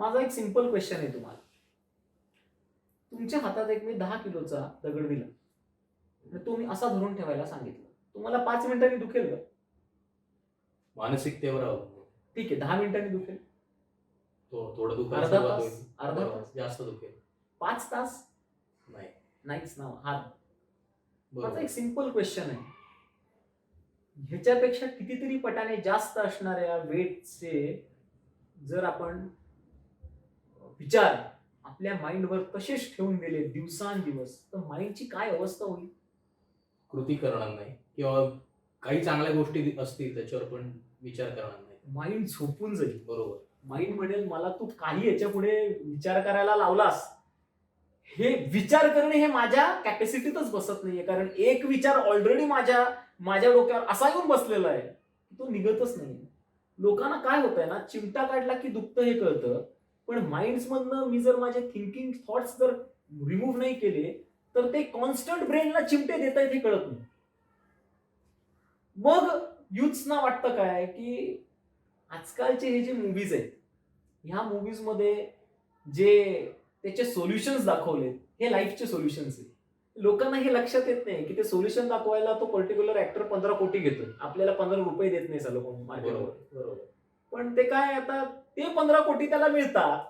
माझा एक simple question आहे तुम्हाला. तुमच्या हातात एक मी दहा किलोचा दगड दिला. आणि तो मी असा धरून ठेवायला सांगितलं. तुम्हाला पाच मिनिटांनी दुखेल का? मानसिकतेवर अवलंबून ठीक आहे दहा मिनिटांनी दुखेल. तो थोडं दुखायला अर्धा सुरुवात तास? होईल. अर्धा बरोबर. तास? जास्त दुखेल. पाच तास? नाही. नाहीच ना हा माझा बरोबर. एक सिंपल क्वेश्चन आहे. ह्याच्यापेक्षा कितीतरी पटाने जास्त असणाऱ्या वेटचे जर आपण विचार आपल्या माइंडवर तसेच ठेवून दिले दिवसांदिवस तर माइंडची काय अवस्था होईल? कृती करणार नाही किंवा काही चांगल्या गोष्टी असतील त्याच्यावर पण विचार करणार नाही. माइंड झोपून जाईल. बरोबर. माइंड म्हणेल मला तू काही याच्यापुढे विचार करायला लावलास. हे विचार करणे हे माझ्या कॅपॅसिटीतच बसत नाहीये. कारण एक विचार ऑलरेडी माझ्या माझ्या डोक्यावर असा येऊन बसलेला आहे तो निघतच नाही लोकांना काय होत आहे ना चिमटा काढला की दुखतं हे कळतं. पण माइंड मधनं मी जर माझे थिंकिंग थॉट्स जर रिमूव्ह नाही केले तर ते कॉन्स्टंट ब्रेनला चिमटे देत आहेत हे कळत नाही. मग युथ्सना वाटतं काय की आजकालचे हे जे मूवीज आहेत ह्या मूवीजमध्ये जे त्याचे सोल्युशन्स दाखवलेत हे लाईफचे सोल्युशन्स आहेत. लोकांना हे लक्षात येत नाही की ते सोल्युशन दाखवायला तो पर्टिक्युलर ऍक्टर पंधरा कोटी घेतोय. आपल्याला पंधरा रुपये देत नाही चालू कोण मार्केटवर बरोबर. पण ते काय आता ते पंधरा कोटी त्याला मिळतात.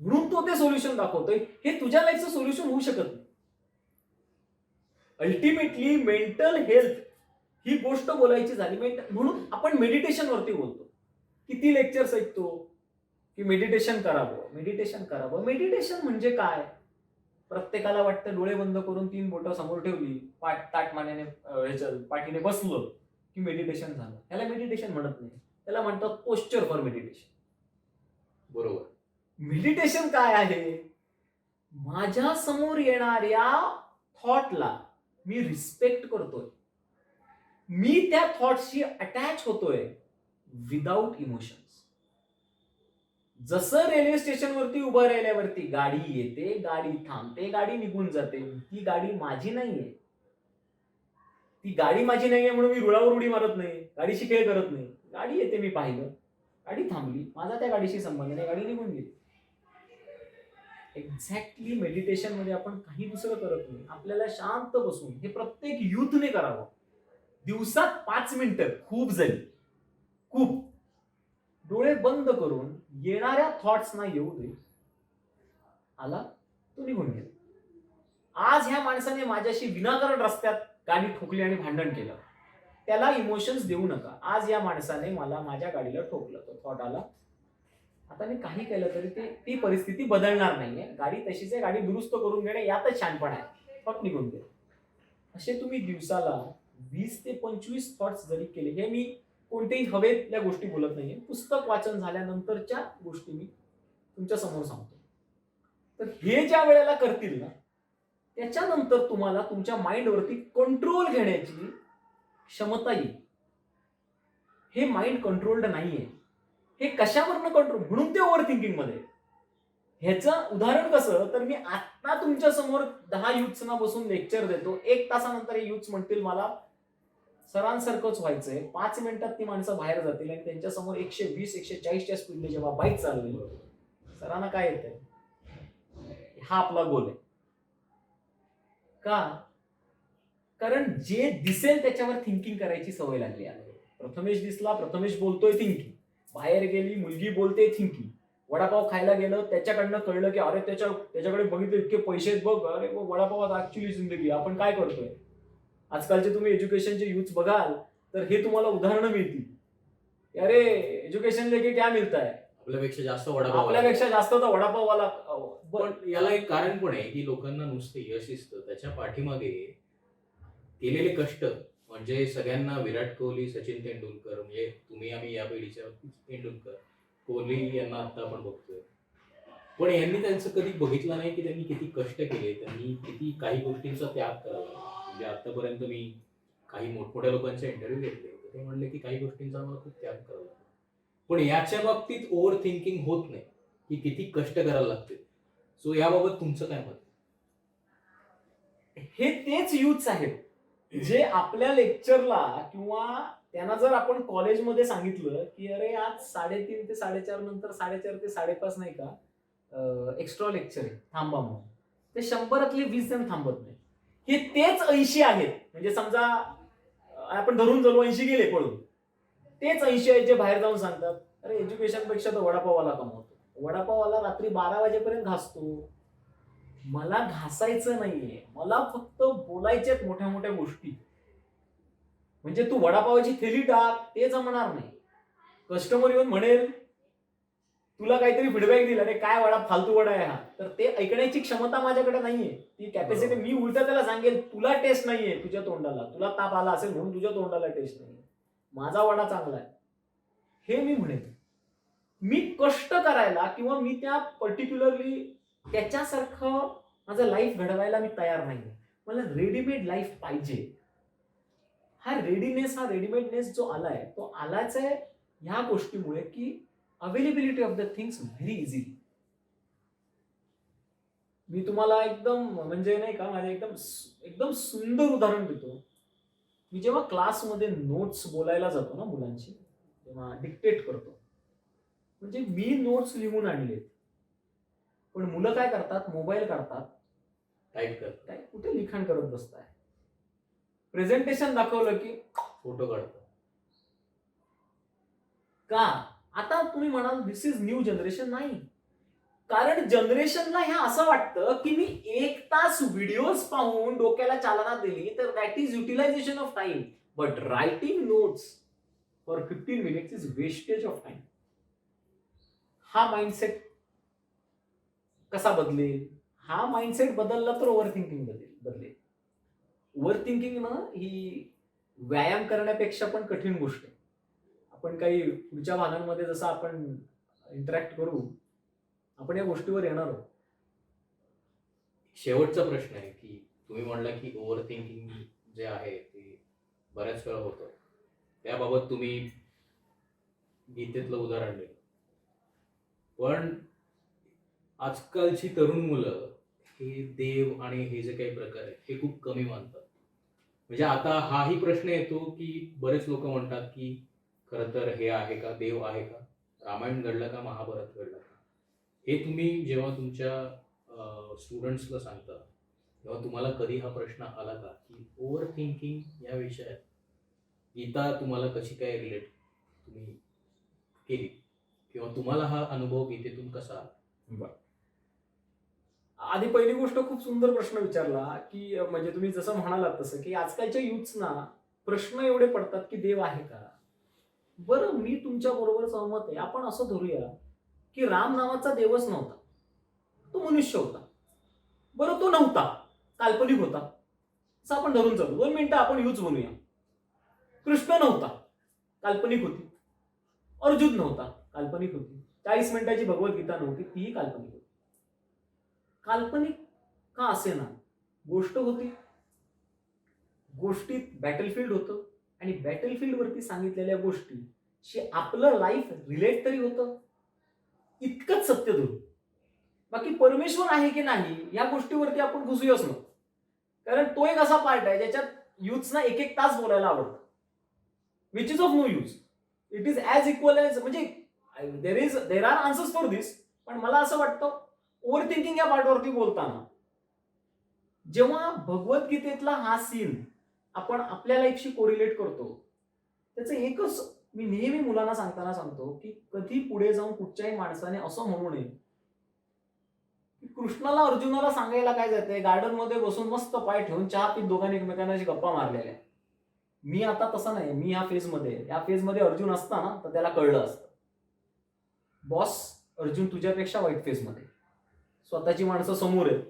म्हणून तो ते सोल्युशन दाखवतोय. हे तुझ्या लाईफचं सोल्युशन होऊ शकत नाही. अल्टिमेटली मेंटल हेल्थ ही गोष्ट बोलायची झाली. म्हणून आपण मेडिटेशन वरती बोलतो. किती लेक्चर्स ऐकतो? की मेडिटेशन करावं. मेडिटेशन करावं. मेडिटेशन म्हणजे काय? प्रत्येकाला वाटतं डोळे बंद करून तीन बोटं समोर ठेवली. पाठ ताट ह्याच्या पाठीने बसलं की मेडिटेशन झालं. ह्याला मेडिटेशन म्हणत नाही. त्याला म्हणतात पोस्चर फॉर मेडिटेशन बरोबर. मेडिटेशन काय आहे? माझ्यासमोर येणाऱ्या थॉटला मी रिस्पेक्ट करतोय. मी त्या थॉटशी अटॅच होतोय विदाउट इमोशन्स जसं रेल्वे स्टेशनवरती उभं राहिल्यावरती गाडी येते गाडी थांबते गाडी निघून जाते ती गाडी माझी नाहीये. ती गाडी माझी नाहीये म्हणून मी रुळावर उडी मारत नाही गाडीशी खेळ करत नाही. गाडी येते मी पाहिलं. गाडी थांबली. माझा त्या गाडीशी संबंध नाही. गाडी निघून गेली. एक्झॅक्टली मेडिटेशनमध्ये आपण काही दुसरं करत नाही. आपल्याला शांत बसून हे प्रत्येक युथने करावं. दिवसात पाच मिनिटं खूप जाईल खूप. डोळे बंद करून येणाऱ्या थॉट्सना येऊ दे. आला तो निघून गेला. आज ह्या माणसाने माझ्याशी विनाकारण रस्त्यात गाडी ठोकली आणि भांडण केलं. त्याला इमोशन्स देऊ नका. आज या माणसाने मला माझ्या गाडीला ठोकलं तो थॉट आला. आता मी काही केलं तरी ते ती परिस्थिती बदलणार नाहीये. गाडी तशीच आहे गाडी दुरुस्त करून घेणे यातच छानपण आहे. फक्त निघून दे असे तुम्ही दिवसाला वीस ते पंचवीस थॉट्स जरी केले हे मी कोणत्याही हवेतल्या गोष्टी बोलत नाहीये. पुस्तक वाचन झाल्यानंतरच्या गोष्टी मी तुमच्यासमोर सांगतो. तर हे ज्या वेळेला करतील ना त्याच्यानंतर तुम्हाला तुमच्या माइंडवरती कंट्रोल घेण्याची क्षमता येईल. हे माइंड कंट्रोल्ड नाहीये. हे कशावरनं कंट्रोल म्हणून ते ओव्हर थिंकिंगमध्ये ह्याचं उदाहरण कसं? तर मी आता तुमच्यासमोर दहा युथ्सना बसून लेक्चर देतो. एक तासानंतर हे युथ्स म्हणतील मला सरांसारखंच व्हायचंय. पाच मिनिटात ती माणसं बाहेर जातील आणि त्यांच्यासमोर एकशे वीस एकशे चाळीसच्या स्पीडने जेव्हा बाईक चालवेल सरांना काय येतंय? हा आपला गोल आहे. का? कारण जे दिसेल त्याच्यावर थिंकिंग करायची सवय लागली आहे. प्रथमेश दिसला प्रथमेश बोलतोय थिंकिंग बाहेर गेली मुलगी बोलते थिंकिंग वडापाव खायला गेलं त्याच्याकडनं कळलं की अरे त्याच्या त्याच्याकडे बघितलं इतके पैसे आहेत बघ. अरे वडापावात ऍक्च्युली जिंदगी आपण काय करतोय? आजकालचे तुम्ही एज्युकेशनचे युथ बघाल तर हे तुम्हाला उदाहरणं मिळतील. अरे एज्युकेशन लेके क्या मिळत आहे आपल्यापेक्षा जास्त वडापाव आपल्यापेक्षा जास्त तर वडापाववाला. पण याला एक कारण पण आहे की लोकांना नुसते यश दिसतं. त्याच्या पाठीमागे केलेले कष्ट म्हणजे सगळ्यांना विराट कोहली सचिन तेंडुलकर म्हणजे तुम्ही आम्ही या पिढीच्या तेंडुलकर कोहली यांना आता आपण बघतोय. पण यांनी त्यांचं कधी बघितलं नाही की त्यांनी किती कष्ट केले त्यांनी किती काही गोष्टींचा त्याग करावा. म्हणजे आतापर्यंत मी काही मोठमोठ्या लोकांचे इंटरव्ह्यू घेतले तर ते म्हणले की काही गोष्टींचा मला खूप त्याग करावा पण याच्या बाबतीत ओव्हर थिंकिंग होत नाही की किती कष्ट करायला लागते. सो याबाबत तुमचं काय मत? हे तेच युथ्स आहेत जे आपल्या लेक्चरला किंवा त्यांना जर आपण कॉलेजमध्ये सांगितलं की अरे आज साडेतीन ते साडेचार नंतर साडेचार ते साडेपाच नाही का? एक्स्ट्रा लेक्चर आहे. थांबा मग. ते शंभरातले वीस जण थांबत नाही. हे तेच ऐंशी आहेत. म्हणजे समजा आपण धरून जाऊ ऐंशी गेले पळून. तेच ऐंशी आहेत जे बाहेर जाऊन सांगतात अरे एज्युकेशनपेक्षा तर वडापाववाला कमवतो. वडापाववाला रात्री बारा वाजेपर्यंत घासतो. मला घासायचं नाहीये. मला फक्त बोलायच्यात मोठ्या मोठ्या गोष्टी. म्हणजे तू वडापावाची थैली टाक ते जमणार नाही. कस्टमर येऊन म्हणेल तुला काहीतरी फीडबॅक दिला रे काय वडा फालतू वडा आहे हा. तर ते ऐकण्याची क्षमता माझ्याकडे नाहीये. ती कॅपॅसिटी मी उलट त्याला सांगेल तुला टेस्ट नाहीये तुझ्या तोंडाला. तुला ताप आला असेल म्हणून तुझ्या तोंडाला टेस्ट नाहीये. माझा वडा चांगला आहे. हे मी म्हणेन. मी कष्ट करायला किंवा मी त्या पर्टिक्युलरली त्याच्यासारखं माझं लाईफ घडवायला मी तयार नाही मला रेडीमेड लाईफ पाहिजे. हा रेडीनेस हा रेडीमेडनेस जो आलाय तो आलाच आहे ह्या गोष्टीमुळे की availability of the things very easy मी तुम्हाला एकदम म्हणजे नाही का माझ्या एकदम एकदम सुंदर उदाहरण देतो. मी जेव्हा क्लासमध्ये नोट्स बोलायला जातो ना मुलांशी तेव्हा डिक्टेट करतो. म्हणजे मी नोट्स लिहून आणलेत. पण मुलं काय करतात? मोबाईल काढतात. टाईप कर काय? कुठे लिखाण करत बसताय? प्रेझेंटेशन दाखवलं की फोटो काढतो का? आता तुम्ही म्हणाल दिस इज न्यू जनरेशन नाही. कारण जनरेशनला ह्या असं वाटतं की मी एक तास व्हिडिओज पाहून डोक्याला चालना दिली तर that is utilization of time but writing notes for fifteen minutes is wastage of time हा माइंडसेट कसा बदलेल? हा माइंडसेट बदलला तर ओव्हर थिंकिंग बदलेल बदलेल. ओव्हर थिंकिंग ना ही व्यायाम करण्यापेक्षा पण कठीण गोष्ट आहे. आपण काही पुढच्या भागांमध्ये जसं आपण इंटरॅक्ट करू आपण या गोष्टीवर येणार आहोत. शेवटचा प्रश्न आहे की तुम्ही म्हणला की ओव्हर थिंकिंग जे आहे ते बऱ्याच वेळा होतं. त्याबाबत तुम्ही गीतेतलं उदाहरण दिलं. पण आजकालची तरुण मुलं हे देव आणि हे जे काही प्रकार आहेत हे खूप कमी मानतात. म्हणजे आता हाही प्रश्न येतो की बरेच लोक म्हणतात की खरं तर हे आहे का देव आहे का रामायण घडलं का महाभारत घडलं का? हे तुम्ही जेव्हा तुमच्या स्टुडंट्सला सांगता तेव्हा तुम्हाला कधी हा प्रश्न आला का की ओव्हर थिंकिंग या विषयात गीता तुम्हाला कशी काय रिलेट तुम्ही केली? किंवा तुम्हाला हा अनुभव गीतेतून कसा आला? आधी पहिली गोष्ट खूप सुंदर प्रश्न विचारला की म्हणजे तुम्ही जसं म्हणालात तसं की आजकालच्या युथ्सना प्रश्न एवढे पडतात की देव आहे का? बरं मी तुमच्या बरोबर सहमत आहे. आपण असं धरूया की राम नावाचा देवच नव्हता. तो मनुष्य होता. बरं तो नव्हता. काल्पनिक होता. असं आपण धरून चालू. दोन मिनिटं आपण यूज बनूया. कृष्ण नव्हता. काल्पनिक होती. अर्जुन नव्हता. काल्पनिक होती. चाळीस मिनिटाची भगवद्गीता नव्हती. तीही काल्पनिक होती. काल्पनिक का असे ना गोष्ट होती. गोष्टीत बॅटलफील्ड होतं आणि बॅटलफील्डवरती सांगितलेल्या गोष्टीशी आपलं लाईफ रिलेट तरी होतं. इतकंच सत्य धरून. बाकी परमेश्वर आहे की नाही या गोष्टीवरती आपण घुसूयाच नको कारण तो एक असा पार्ट आहे ज्याच्यात युथना एक एक तास बोलायला आवडतं. Which is of no use it is as equal as म्हणजे there is there are answers for this पण मला असं वाटतं ओव्हर थिंकिंग या पार्टवरती बोलताना. जेव्हा भगवद्गीतेतला हा सीन आपण आपल्या लाईफशी कोरिलेट करतो त्याचं एकच मी नेहमी मुलांना सांगताना सांगतो की कधी पुढे जाऊन कुठच्याही माणसाने असं म्हणू नये कृष्णाला अर्जुनाला सांगायला काय जाते गार्डनमध्ये बसून मस्त पाय ठेवून चहा पीत दोघांनी एकमेकांना गप्पा मारलेल्या. मी आता तसं नाही मी या फेजमध्ये या फेजमध्ये अर्जुन असता ना तर त्याला कळलं असतं. बॉस अर्जुन तुझ्यापेक्षा वाईट फेजमध्ये स्वतःची माणसं समोर आहेत.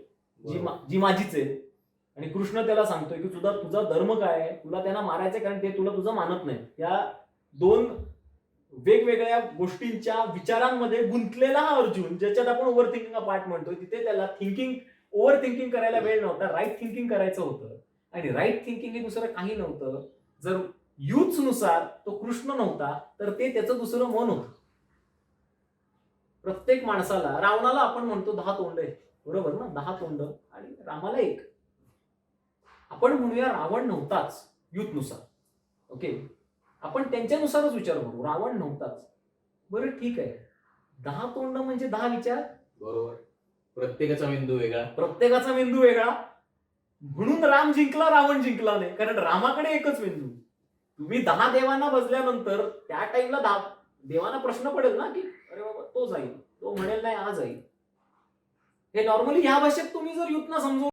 जी मा- जी माझीच आहे आणि कृष्ण त्याला सांगतोय की तुझा तुझा धर्म काय आहे? तुला त्यांना मारायचंय कारण ते तुला तुझं मानत नाही या दोन वेगवेगळ्या गोष्टींच्या विचारांमध्ये गुंतलेला हा अर्जुन ज्याच्यात आपण ओव्हर थिंकिंग पार्ट म्हणतोय तिथे त्याला थिंकिंग ओव्हर थिंकिंग करायला वेळ नव्हता. राईट थिंकिंग करायचं होतं. आणि राईट थिंकिंग हे दुसरं काही नव्हतं. जर युथ्सनुसार तो कृष्ण नव्हता तर ते त्याचं दुसरं मन होतं. प्रत्येक माणसाला रावणाला आपण म्हणतो दहा तोंड आहे बरोबर ना? दहा तोंड आणि रामाला एक. आपण म्हणूया रावण नव्हताच युथनुसार ओके आपण त्यांच्यानुसारच विचार करू. रावण नव्हताच. बरं ठीक आहे. दहा तोंड म्हणजे दहा विचार? बरोबर. प्रत्येकाचा मेंदू वेगळा. प्रत्येकाचा मेंदू वेगळा. म्हणून राम जिंकला रावण जिंकला नाही. कारण रामाकडे एकच मेंदू. तुम्ही दहा देवांना बसल्यानंतर त्या टाइमला दहा देवांना प्रश्न पडेल ना की अरे तो जाईल तो म्हणेल नाही आज जाईल हे नॉर्मली ह्या भाषेत तुम्ही जर युथना समजून